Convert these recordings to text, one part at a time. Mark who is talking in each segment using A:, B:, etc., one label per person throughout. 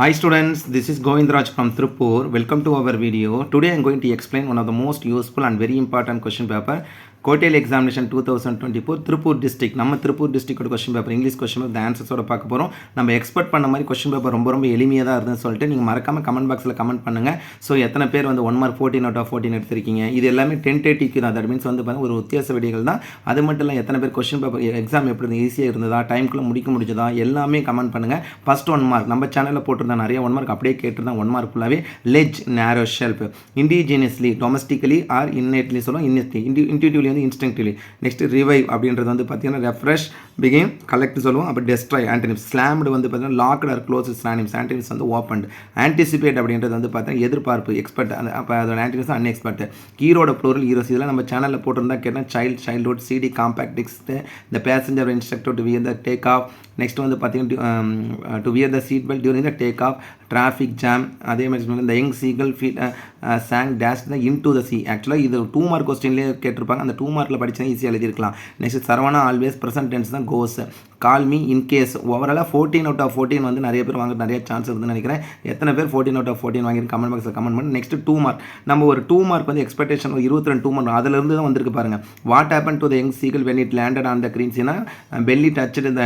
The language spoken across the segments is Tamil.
A: Hi students, this is Govindraj from Tripur. Welcome to our video. Today I am going to explain one of the most useful and very important question paper கோட்டையில் examination two thousand twenty four Tiruppur district நம்ம Tiruppur டிஸ்ட்ரிக்டோட question paper English question paper ஆன்சர்ஸோட பார்க்க போகிறோம் நம்ம எக்ஸ்பெக்ட் பண்ண மாதிரி கொஸ்டின் பேப்பர் ரொம்ப ரொம்ப எளிமையாக தான் இருந்துன்னு சொல்லிட்டு நீங்கள் மறக்காமல் கமெண்ட் பாக்ஸில் கமெண்ட் பண்ணுங்கள் ஸோ எத்தனை பேர் வந்து one mark fourteen out of fourteen எடுத்திருக்கீங்க? இது எல்லாமே டென்டேட்டிவ்க்கு தான். தட் மீன்ஸ் வந்து பார்த்தீங்கன்னா ஒரு வித்தியாச விடிகள் தான். அது மட்டும் இல்லை எத்தனை பேர் கொஸ்டின் பேப்பர் எக்ஸாம் எப்படி இருந்தது ஈஸியாக இருந்ததா டைம்குள்ளே முடிக்க முடிஞ்சதா எல்லாமே கமெண்ட் பண்ணுங்கள் ஃபஸ்ட் ஒன் மார்க் நம்ம சேனலில் போட்டிருந்தா நிறைய ஒன் மார்க் அப்படியே கேட்டிருந்தேன் ஒன் மார்க் ஃபுல்லாகவே லெஜ் narrow shelf indigenously domestically or innately சொல்லுவோம் இன்னெஸ்லி இன்டி இன்டியூட்டிவ்லி வந்து இன்ஸ்டிங்டிவ்லி நெக்ஸ்ட் ரிவைவ் அப்படின்றது வந்து பார்த்தீங்கன்னா ரெஃப்ரெஷ் பிகேம் கலெக்ட் சொல்லுவோம். அப்போ டெஸ்ட்ராய் ஆன்டினிம்ஸ் ஸ்லாம்டு வந்து பார்த்தீங்கன்னா லாக்டு ஆர் க்ளோஸ் ஸ்லானிம்ஸ் ஆன்டினிம்ஸ் வந்து ஓப்பன் ஆன்டிசிபேட் அப்படின்றது வந்து பார்த்தீங்கன்னா எதிர்பார்ப்பு எக்ஸ்பெக்ட் அந்த அப்போ அதோட ஆன்டினிம்ஸ் அன்எக்ஸ்பெக்ட் ஹீரோட ப்ளூரல் ஹீரோஸ் இதெல்லாம் நம்ம சேனலில் போட்டிருந்தா கேட்டால் child childhood CD compact disc இந்த passenger instructor to wear the take off next வந்து பார்த்தீங்கன்னா to wear the seat belt during the take off traffic jam அதே மாதிரி இந்த young seagull feel sank dash the in to the sea ஆக்சுவலாக இது டூ மார்க் கொஸ்டின்லேயே கேட்டிருப்பாங்க. அந்த டூ மார்க்கில் படிச்சா ஈஸியாக எழுதிருக்கலாம் next Saravana always present tense தான் goes call me in case ஓவராலாக ஃபோர்டீன் அவுட் ஆஃப் ஃபோர்டீன் வந்து நிறைய பேர் வாங்க நிறைய சான்ஸ் இருக்குதுன்னு நினைக்கிறேன். எத்தனை பேர் ஃபோர்டீன் அவுட் ஆஃப் ஃபோர்டீன் வாங்கிட்டு கமெண்ட் பாக்ஸில் கமெண்ட் பண்ணி. நெக்ஸ்ட் டூ மார்க் நம்ம ஒரு டூ மார்க் வந்து எக்ஸ்பெக்டேஷன் ஒரு இருபத்தி ரெண்டு டூ மார்க் அதுலேருந்து தான் வந்திருக்கு பாருங்க. What happen to the young seagull when it landed on the கிரீன்ஸ்னா belly touch the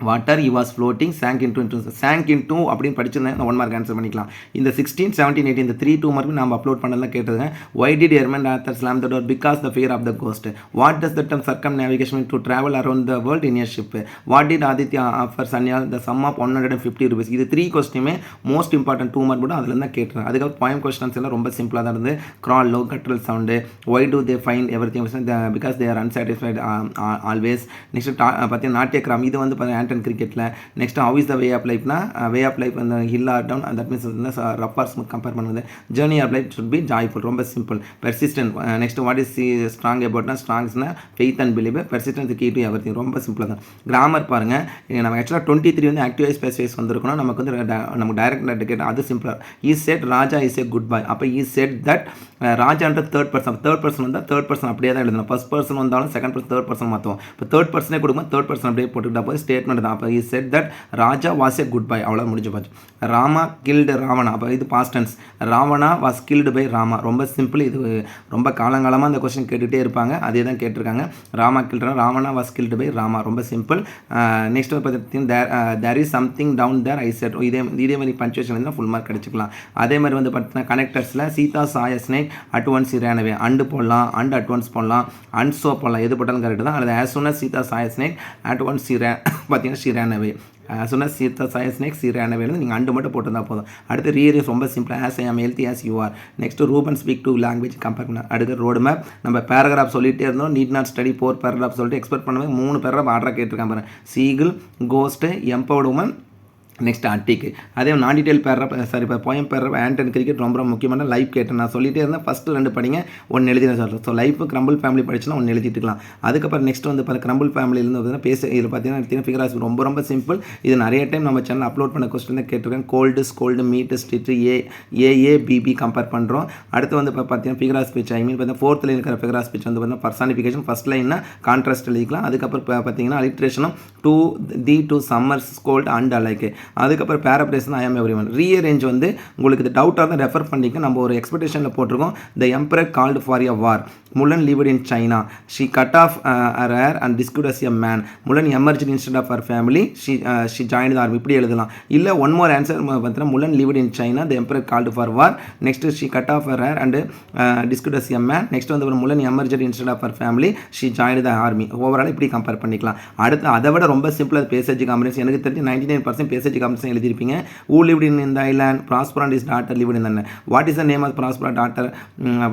A: water he was floating sank into into sank into அப்படின்னு படிச்சிருந்தேன். ஒன் மார்க் ஆன்சர் பண்ணிக்கலாம். இந்த சிக்ஸ்டீன் செவன்டீன் எயிட்டி இந்த த்ரீ டூ மார்க் நம்ம அப்லோட் பண்ணலாம் கேட்டதுங்க why did Herman author slam the door because the fear of the ghost what does the term circumnavigation to travel around the world in ear ship what did Aditya offer Sanyal the sum of one hundred and fifty rupees இது த்ரீ கொஸ்டினுமே மோஸ்ட் இம்பார்ட்டன்ட் டூ மார்க் கூட அதில் தான் கேட்டுருக்கேன் அதுக்கப்புறம் பாயம் கொஸ்டின்ஸ் எல்லாம் ரொம்ப சிம்பிளாக தான் இருந்து growl low guttural sound why do they find every thing because they are unsatisfied always next பார்த்தீங்கன்னா நாட்டியக்ராம் இது வந்து பார்த்தீங்கன்னா ஆண்டன் கிரிக்கெட்டில் next how is the way of லைஃப்னா way of life அந்த hill or down that means ரப்பார்ஸ் compare பண்ணுவது journey of life should be joyful ரொம்ப simple persistent next what is she strong அபவுட்னா ஸ்ட்ராங்ஸ்னா faith and believe persistence key to every ரொம்ப சிம்பிளாக தான். கிராமர் பாருங்கள் நம்ம ஆக்சுவலாக டுவெண்ட்டி த்ரீ வந்து ஆக்டிவ் வைஸ் வந்திருக்கணும் நமக்கு வந்து நமக்கு டைரக்ட் கேட்டால் அது சிம்பிளாக he said Raja is a good boy அப்போ ஈ செட் தட் ராஜான்ற தேர்ட் பர்சன் தேர்ட் பர்சன் வந்தால் தேர்ட் பர்சன் அப்படியே தான் எழுதணும். ஃபர்ஸ்ட் பர்சன் வந்தாலும் செகண்ட் பர்சன் தேர்ட் பர்சன் மாற்றுவோம் இப்போ தேர்ட் பர்சனே கொடுக்கும் தேர்ட் பர்சன் அப்படியே போட்டுக்கிட்டா போய் ஸ்டேட்மெண்ட் தான் அப்போ he said that Raja was a good boy அவ்வளோ முடிஞ்சு போச்சு. ராமா கில்டு ராவணா. அப்போ இது பாஸ்டன்ஸ் Ravana was killed by Rama. ரொம்ப சிம்பிள் இது ரொம்ப காலங்காலமாக அந்த கொஸ்டின் கேட்டுகிட்டே இருப்பாங்க. அதே தான் கேட்டிருக்காங்க. Rama killed Ravana. Was killed by Rama. ரொம்ப சிம்பிள் நெக்ஸ்ட் பார்த்தீங்கன்னா there there is something down there I said இதே இதே மாதிரி பஞ்சுவேஷன் இருந்தால் ஃபுல் மார்க் கிடச்சிக்கலாம். அதே மாதிரி வந்து பார்த்தீங்கன்னா கனெக்டர்ஸில் சீதா சாய ஸ்னேக் அட் ஒன்ஸ் அண்டு போடலாம் அண்ட் அட்வான்ஸ் போடலாம் அண்ட் சோ போடலாம். எது போட்டாலும் கரெக்ட் தான். அல்லது ஆஸ் சூன் சீதா சாய ஸ்னேக் அட் ஒன்ஸ் பார்த்தீங்கன்னா பார்த்தீங்கன்னா சீரானவை. சொன்ன சீதா சாய ஸ்னேக் சி ரேனவே நீங்கள் அண்டு மட்டும் போட்டிருந்தா போதும். அடுத்து ரீரியஸ் ரொம்ப சிம்பிளாக as I am healthy as you are next Ruben speak two language compare பண்ண. அடுத்து ரோடு மேப் நம்ம பேராகிராஃப் சொல்லிகிட்டே இருந்தோம். Need not study four paragraph சொல்லிட்டு எக்ஸ்பெக்ட் பண்ணுவேன் மூணு பேராகிராஃப் ஆர்டராக கேட்டிருக்காங்க பாருங்கள் seagull ghost empowered women next அட்டிக்கு அதே நான் டீட்டெயில் பேர்றப்ப சாரி இப்போ போயம் பேர ஆண்டன் கிரிக்கெட் ரொம்ப ரொம்ப முக்கியமான லைஃப் கேட்டேன். நான் சொல்லிட்டே இருந்தேன். ஃபஸ்ட்டு ரெண்டு படிங்க. ஒன்று எழுதி நான் சொல்கிறேன் ஸோ லைஃப் கிரம்பிள் ஃபேமிலி படிச்சுன்னா ஒன்று எழுதிட்டுக்கலாம். அதுக்கப்புறம் நெக்ஸ்ட் வந்து பாரு கிரம்பிள் ஃபேமிலியிலேருந்து பார்த்தீங்கன்னா பேச இதில் பார்த்தீங்கன்னா ஃபிகர் ஃபிகராஸ் ரொம்ப ரொம்ப சிம்பிள் இது நிறைய டைம் நம்ம சேனல் அப்லோட் பண்ண கொஸ்டின் தான் கேட்டிருக்கேன். Cold scold meet street A A A B B compare பண்ணுறோம் அடுத்து வந்து இப்போ பார்த்தீங்கன்னா ஃபிகராஸ் ஸ்பீச் ஐ மீன் பார்த்தீங்கன்னா ஃபோர்த்தில் இருக்கிற ஃபிகராஸ் ஸ்பீச் வந்து பார்த்தீங்கன்னா பர்சானிஃபிகேஷன் ஃபஸ்ட் லைன்னா கான்ட்ராஸ்ட் எழுதிக்கலாம். அதுக்கப்புறம் பார்த்தீங்கன்னா அலிட்ரேஷனும் two the two summers gold and அலைக்கு அதுக்கப்புறம் பேரப்ரேஷன் I am every one rearrange வந்து உங்களுக்கு இது டவுட்டாக தான் ரெஃபர் பண்ணிக்க நம்ம ஒரு எக்ஸ்பெக்டேஷனில் போட்டிருக்கோம். The emperor called for a war Mulan lived in China she cut off rare and disguised as a man Mulan emerged instead of her family she she join the army இப்படி எழுதலாம். இல்லை ஒன் மோர் ஆன்சர் பார்த்தீங்கன்னா Mulan lived in China the emperor called for war next she cut off her hair and disguised as a man next வந்து ஒரு Mulan emerged instead of her family she join the army overall இப்படி கம்பேர் பண்ணிக்கலாம். அடுத்து அதை விட ரொம்ப சிம்பிளாக பேசேஜ் காம்பினேஷன் எனக்கு தெரிஞ்சு ninety nine percent passage combination எழுதியிருப்பீங்க. Who lived in இந்த island Prospero and is daughter lived in what is the name of Prospero daughter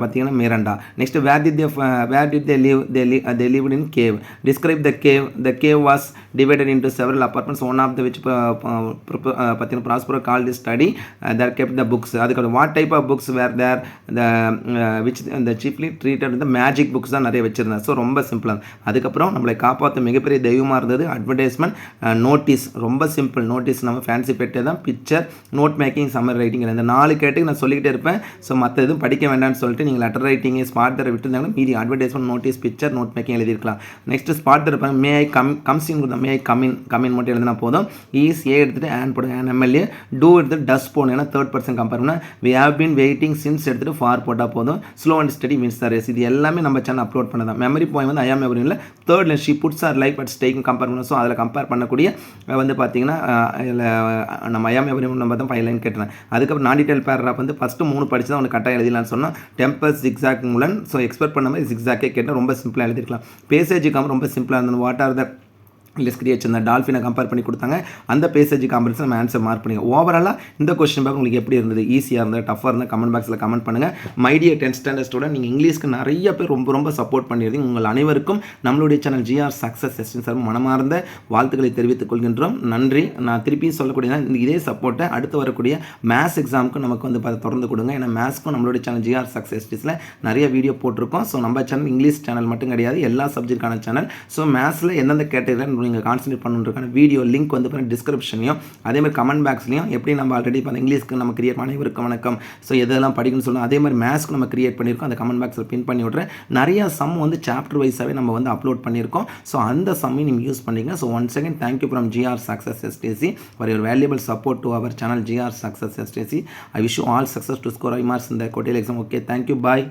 A: பார்த்தீங்கன்னா Miranda. Next where did they where did they live they they lived in cave describe the cave the cave was divided into several apartments one of the which பார்த்தீங்கன்னா Prospero call the study there kept the books அதுக்கப்புறம் what type of books were there the which இந்த சீப்லி ட்ரீட்டட் இந்த மேஜிக் புக்ஸ் தான் நிறைய வச்சுருந்தேன் ஸோ ரொம்ப சிம்பிளாக அதுக்கப்புறம் நம்மளை காப்பாற்ற மிகப்பெரிய தெய்வமாக இருந்தது அட்வர்டைஸ்மெண்ட் நோட்டீஸ் uh, ரொம்ப சிம்பிள் நோட்டீஸ் நம்ம ஃபேன்சி பெட்டே தான் picture note making summary writing இந்த நாலு கேட்டுக்கு நான் சொல்லிக்கிட்டே இருப்பேன். ஸோ மற்ற எதுவும் படிக்க வேண்டாம்னு சொல்லிட்டு நீங்கள் லெட்டர் ரைட்டிங் ஸ்பாட் தர விட்டுருந்தாங்க மீதி advertisement notice picture note making எழுதிருக்கலாம் next spot இருப்பாங்க may I come comes in கொடுத்தா மே ஐ கமின் கமின் மட்டும் எழுதினா போதும். ஈஸ் ஏ எடுத்துகிட்டு ஆன் போடுங்க ஆன் எம்எல்ஏ டூ எடுத்துகிட்டு டஸ் போடணும். ஏன்னா தேர்ட் பர்சன் கம்பேர் பண்ணால் we have been waiting since எடுத்துட்டு ஃபார் போட்டால் போதும். Slow and steady means the race இது எல்லாமே நம்ம சேனல் அப்லோட் பண்ணதான் மெமரி பாயிண்ட் வந்து ஐயா மெமரி இல்லை third she puts her life at ஸ்டேக்கும் compare பண்ணணும். ஸோ அதில் கம்பேர் பண்ணக்கூடிய வந்து பார்த்தீங்கன்னா இதில் நம்ம ஐஎம் மெமரி நம்ம தான் ஃபைவ் லைன் கேட்டேன் அதுக்கப்புறம் நான் டீட்டெயில் பேராகிராஃப் வந்து ஃபஸ்ட்டு மூணு படித்து தான் உனக்கு கட்டாயம் எழுதிலான்னு சொன்னால் டெம்பர் ஜிக்ஸாக் மூலம் ஸோ எக்ஸ்பெக்ட் பண்ண மாதிரி ஜிக்ஸாக்கே கேட்டால் ரொம்ப சிம்பிளாக எழுதிருக்கலாம். பேசேஜுக்காமல் ரொம்ப சிம்பிளாக இருந்தது. What are the list create இந்த டால்ஃபினை கம்பேர் பண்ணி கொடுத்தாங்க. அந்த பேசேஜ் காம்பரிசன் நம்ம ஆன்சர் மார்க் பண்ணுங்க ஓவராலாக இந்த கொஸ்டின் பேப்பர் உங்களுக்கு எப்படி இருந்தது? ஈஸியாக இருந்தது? டஃபாக இருந்தால் கமெண்ட் பாக்ஸில் கமெண்ட் பண்ணுங்கள் மைடிய டென்த் ஸ்டாண்டர்ட் ஸ்டூடெண்ட் நீங்கள் இங்கிலீஷ்க்கு நிறைய பேர் ரொம்ப ரொம்ப சப்போர்ட் பண்ணியிருந்தீங்க. உங்கள் அனைவருக்கும் நம்மளுடைய channel GR success STC sir மனமார்ந்த வாழ்த்துக்களை தெரிவித்துக் கொள்கின்றோம். நன்றி. நான் திருப்பி சொல்லக்கூடிய இதே சப்போர்ட்டை அடுத்து வரக்கூடிய மேத்ஸ் எக்ஸாமுக்கு நமக்கு வந்து பார்த்து தொடர்ந்து கொடுங்க. ஏன்னா மேத்ஸ்க்கும் நம்மளுடைய சேனல் ஜிஆர் சக்ஸஸ் எஸ்டிஸில் நிறைய வீடியோ போட்டிருக்கோம். ஸோ நம்ம சேனல் இங்கிலீஷ் சேனல் மட்டும் கிடையாது. எல்லா சப்ஜெக்டான சேனல் ஸோ மேத்ஸில் எந்தெந்த கேட்டகரியில் நீங்கள் கான்சன்ட்ரேட் பண்ணுறதுக்கான வீடியோ லிங்க் வந்து பார்த்தீங்கன்னா டிஸ்கிரிப்ஷன்லையும் அதே மாதிரி கமெண்ட் பாக்ஸ்லையும் எப்படி நம்ம ஆல்ரெடி இப்போ இங்கிலீஷ்க்கு நம்ம கிரியேட் அனைவருக்கு வணக்கம். ஸோ எதெல்லாம் படிக்கணும்னு சொல்லணும் அதே மாதிரி மேத்ஸ்க்கு நம்ம கிரியேட் பண்ணியிருக்கோம் அந்த கமெண்ட் பாக்ஸில் பின் பண்ணி விட்றேன் நிறைய சம் வந்து சாப்டர் வைஸாகவே நம்ம வந்து அப்லோட் பண்ணியிருக்கோம். ஸோ அந்த சம்மையும் நீங்கள் யூஸ் பண்ணிங்க so one second thank you from GR success STC for your valuable support to our channel GR success STC I wish all success to score high marks இந்த கோட்டையில் எக்ஸாம் ஓகே தேங்க்யூ பாய்